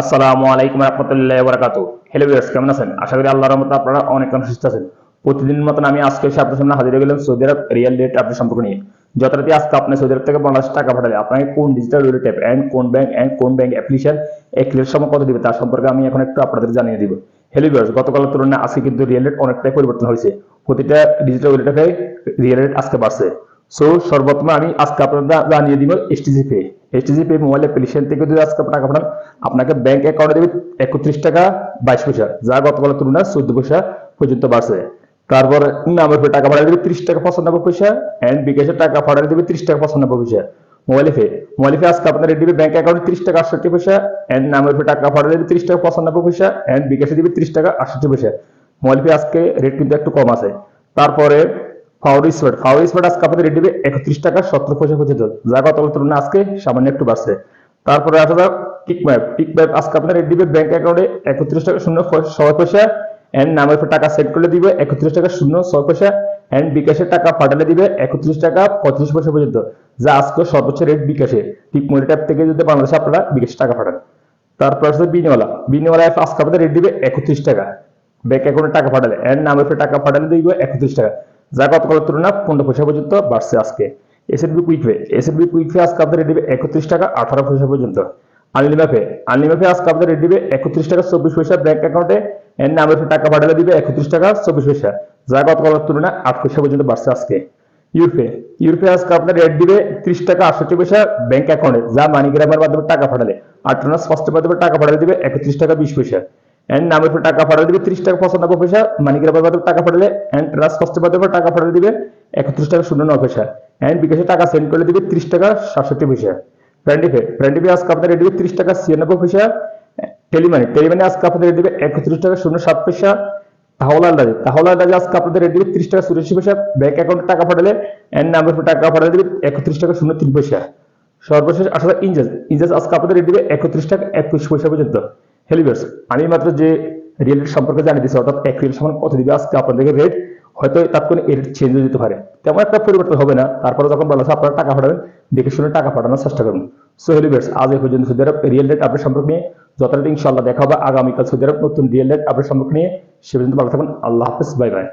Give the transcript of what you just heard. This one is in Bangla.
আসসালামু আলাইকুম রহমতুল্লাহ বরাকাতু হ্যালো ভিউয়ার্স কেমন আছেন? আশা করি আল্লাহর রহমতে আপনারা অনেক সুস্থ আছেন। প্রতিদিনের মতন আমি আজকে এসে আপনার সামনে হাজির গেলাম Saudi Arab real date update সম্পর্ক নিয়ে। যথারীতি আজকে আপনি সৌদি আরব থেকে বাংলাদেশ টাকা পাঠালে আপনাকে কোন ডিজিটাল ওয়ালেট অ্যাপ অ্যান্ড কোন ব্যাংক অ্যান্ড কোন ব্যাংক অ্যাপ্লিকেশন এক ক্লিয়ার সময় কত দিবে তার সম্পর্কে আমি এখন একটু আপনাদের জানিয়ে দিব। হ্যালো ভিউয়ার্স গতকালের তুলনায় আজকে কিন্তু রিয়েল রেট অনেকটাই পরিবর্তন হয়েছে। প্রতিটা ডিজিটাল রিয়েল রেট আজকে বাড়ছে। সো সর্বপ্রথম আমি আজকে আপনাদের জানিয়ে দিব STG pay STG pay mobile application থেকে যদি আজকে টাকা পাঠান আপনাকে ব্যাংক অ্যাকাউন্টে দেবে একত্রিশ টাকা, বাইশ পয়সা। যা গতকালের তুলনায় চোদ্দ পয়সা পর্যন্ত বাড়ছে। তারপর নামের উপরে টাকা পাঠিয়ে দেবে ত্রিশ টাকা পঁচানব্বই পয়সা অ্যান্ড বিকাশের টাকা পাঠিয়ে দেবে ত্রিশ টাকা পঁচানব্বই পয়সা। মোবাইল পে মোবাইল পে আজকে আপনার দিবে ব্যাংক অ্যাকাউন্টে ত্রিশ টাকা আটষট্টি পয়সা অ্যান্ড নামের উপরে টাকা পাঠিয়ে দেবে ত্রিশ টাকা পঁচানব্বই পয়সা অ্যান্ড বিকাশে দিবে ত্রিশ টাকা আটষট্টি পয়সা। মোবাইল পে আজকে রেট কিন্তু একটু কম আছে। তারপরে ফাউরি স্পট ফাউরি স্পট আজকে আপনাদের রেট দিবে একত্রিশ টাকা সত্তর পয়সা পর্যন্ত যা গত তুলনায় আজকে সামান্য একটু বাড়ছে। তারপরে আসলে পিক ম্যাপ। পিক ম্যাপ আজকে আপনার রেট দিবে ব্যাংক অ্যাকাউন্টে একত্রিশ টাকা শূন্য ছয় পয়সা। এন্ড নামের টাকা সেট করলে দিবে একত্রিশ টাকা শূন্য ছয় পয়সা। এন্ড বিকাশের টাকা পাঠালে দিবে একত্রিশ টাকা পঁয়ত্রিশ পয়সা পর্যন্ত। যা আজকে সর্বোচ্চ রেট বিকাশে। টিপ মনি ট্যাপ থেকে যদি বাংলাদেশে আপনারা বিকাশ টাকা পাঠান। তারপর আছে বিনিওয়ালা বিনিওয়ালা আজকে আপনাদের রেট দিবে একত্রিশ টাকা। ব্যাংক অ্যাকাউন্টে টাকা পাঠালে। এন্ড নামের উপরে টাকা পাঠালে দিবে একত্রিশ টাকা। যা গতকালের তুলনায় পনেরো পয়সা পর্যন্ত বাড়ছে আজকে। SNB quick pay SNB quick pay আজকে আপনাদের রেট দিবে একত্রিশ টাকা আঠারো পয়সা পর্যন্ত। আনলিমা পে আনলিমা পে আজকে আপনাদের রেট দিবে একত্রিশ টাকা চব্বিশ পয়সা ব্যাংক অ্যাকাউন্টে এন্ড নামের টাকা পাঠালে দিবে একত্রিশ টাকা চব্বিশ পয়সা। যা গতকালের তুলনায় আট পয়সা পর্যন্ত বাড়ছে আজকে। ইউরপে ইউরপে আজকে আপনার রেট দিবে ত্রিশ টাকা আটষট্টি পয়সা ব্যাংক অ্যাকাউন্টে যা মানিগ্রামের মাধ্যমে টাকা পাঠালে। আটনাস ফার্স্টের মাধ্যমে টাকা পাঠালে দিবে একত্রিশ টাকা বিশ পয়সা। উপর টাকা পাঠালে দিবে, ত্রিশ টাকা পয়সা মাধ্যমে টাকা ফার্স্টের মাধ্যমে টাকা পাঠালে দিবে, একত্রিশ টাকা শূন্য নয় পয়সা। এন্ড বিকাশে টাকা সেন্ড করলে দিবে, ত্রিশ টাকা সাতষট্টি পয়সা। আজকে দিবে ত্রিশ টাকা ছিয়ানব্বই পয়সা টেলিমানি টেলিমানি আজকে আপনাদের দিবে একত্রিশ টাকা শূন্য সাত পয়সা তাহলে আন্দাজে তাহলে আজকে আপনাদের দিবে ত্রিশ টাকা চুরাশি পয়সা ব্যাংক অ্যাকাউন্টে টাকা পাঠালে নামের উপর টাকা পাঠালে দিবে একত্রিশ টাকা শূন্য তিন পয়সা। সর্বশেষ আসলে ইনজাজ আজকে আপনাদের দিবে একত্রিশ টাকা একুশ পয়সা পর্যন্ত। আমি মাত্র যে সম্পর্কে জানিয়ে দিচ্ছি অর্থাৎ এক রিয়েল সমান কত দিবে আজকে রেট হয়তো তাৎক্ষণিক এর চেঞ্জ হয়ে যেতে পারে। তেমন একটা পরিবর্তন হবে না, তারপরে যখন বলা আপনারা টাকা পাঠাবেন, দেখে শুনে টাকা পাঠানোর চেষ্টা করুন। সো হেলিভার্স আজ এই পর্যন্ত Saudi Arab real rate update সম্পর্কে নিয়ে যথারীতি ইনশাল্লাহ দেখা হবে। আগামীকাল সৌদি আরব নতুন রিয়েল রেট আপডেট সম্পর্কে নিয়ে সে পর্যন্ত ভালো থাকুন। আল্লাহ হাফিজ বাই বাই